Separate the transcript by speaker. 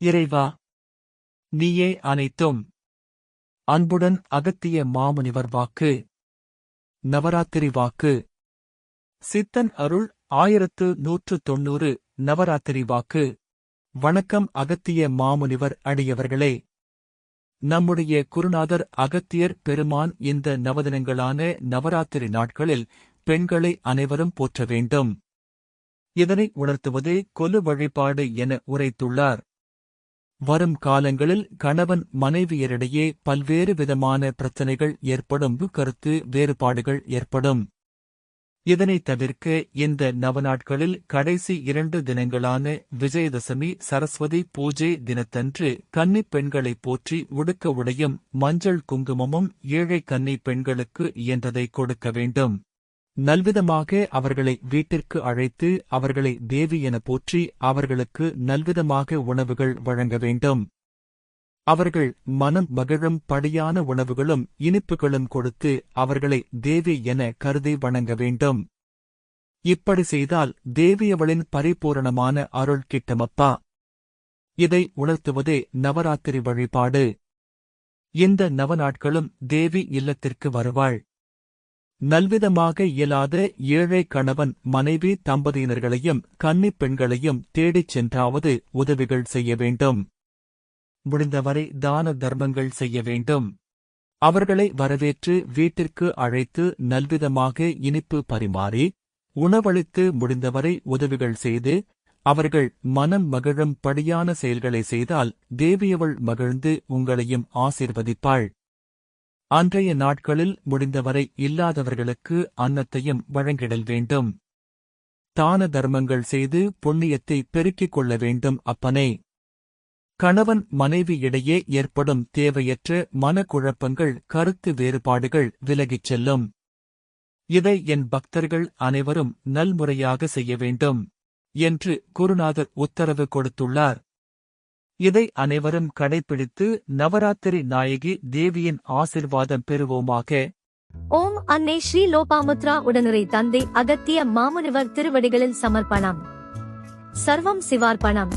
Speaker 1: இறைவா நீயே அனைத்தும். அன்புடன் அகத்திய மாமுனிவர் வாக்கு. நவராத்திரி வாக்கு. சித்தன் அருள் ஆயிரத்து நூற்று தொன்னூறு நவராத்திரி வாக்கு. வணக்கம் அகத்திய மாமுனிவர் அடியவர்களே. நம்முடைய குருநாதர் அகத்தியர் பெருமான் இந்த நவதினங்களான நவராத்திரி நாட்களில் பெண்களை அனைவரும் போற்ற வேண்டும். இதனை உணர்த்துவதே கொலு வழிபாடு என உரைத்துள்ளார். வரும் காலங்களில் கணவன் மனைவியரிடையே பல்வேறு விதமான பிரச்சனைகள் ஏற்படும் கருத்து வேறுபாடுகள் ஏற்படும். இதனை தவிர்க்க இந்த நவநாட்களில் கடைசி இரண்டு தினங்களான விஜயதசமி சரஸ்வதி பூஜை தினத்தன்று கன்னிப் பெண்களை போற்றி உடுக்க உடையும் மஞ்சள் குங்குமமும் ஏழை கன்னி பெண்களுக்கு இயன்றதை கொடுக்க வேண்டும். நல்விதமாக அவர்களை வீட்டிற்கு அழைத்து அவர்களை தேவி என போற்றி அவர்களுக்கு நல்விதமாக உணவுகள் வழங்க வேண்டும். அவர்கள் மனம் மகிழும் படியான உணவுகளும் இனிப்புகளும் கொடுத்து அவர்களை தேவி என கருதி வணங்க வேண்டும். இப்படி செய்தால் தேவியவளின் பரிபூரணமான அருள் கிட்டமப்பா. இதை உணர்த்துவதே நவராத்திரி வழிபாடு. இந்த நவநாட்களும் தேவி இல்லத்திற்கு வருவாள். நல்விதமாக இயலாத ஏழை கணவன் மனைவி தம்பதியினர்களையும் கன்னிப் பெண்களையும் தேடிச் சென்றாவது உதவிகள் செய்ய வேண்டும். முடிந்தவரை தான தர்மங்கள் செய்ய வேண்டும். அவர்களை வரவேற்று வீட்டிற்கு அழைத்து நல்விதமாக இனிப்பு பரிமாறி உணவளித்து முடிந்தவரை உதவிகள் செய்து அவர்கள் மனம் மகிழும் படியான செயல்களை செய்தால் தேவியவள் மகிழ்ந்து உங்களையும் ஆசிர்வதிப்பாள். அன்றைய நாட்களில் முடிந்தவரை இல்லாதவர்களுக்கு அன்னத்தையும் வழங்கிடல் வேண்டும். தான தர்மங்கள் செய்து புண்ணியத்தை பெருக்கிக் கொள்ள வேண்டும் அப்பனே. கணவன் மனைவி இடையே ஏற்படும் தேவையற்ற மனக்குழப்பங்கள் கருத்து வேறுபாடுகள் விலகிச் செல்லும். இதை என் பக்தர்கள் அனைவரும் நல்முறையாக செய்ய வேண்டும் என்று குருநாதர் உத்தரவு கொடுத்துள்ளார். இதை அனைவரும் கடைபிடித்து நவராத்திரி நாயகி தேவியின் ஆசிர்வாதம் பெறுவோமாக.
Speaker 2: ஓம் அன்னை ஸ்ரீ லோபாமுத்ரா உடனுரை தந்தை அகத்திய மாமுனிவர் திருவடிகளில் சமர்ப்பணம். சர்வம் சிவார்ப்பணம்.